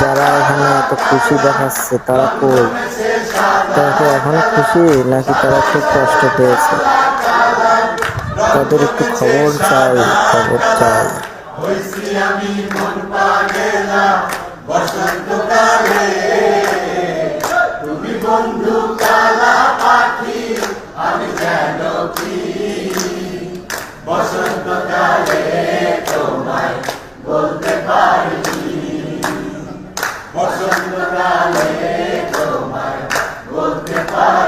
যারা এখানে এত খুশি দেখাচ্ছে, তারা কই? তারা কি এখনও খুশি? নাকি তারা খুব কষ্ট পেয়েছে? তাদের একটু খবর চাই খবর চাই। জমেছে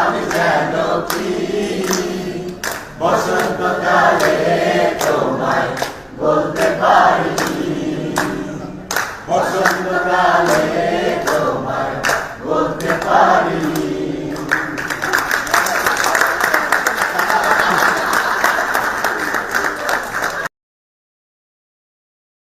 আমি যেন বসন্তকালে তোমায় বলতে পারি। বসন্তকালে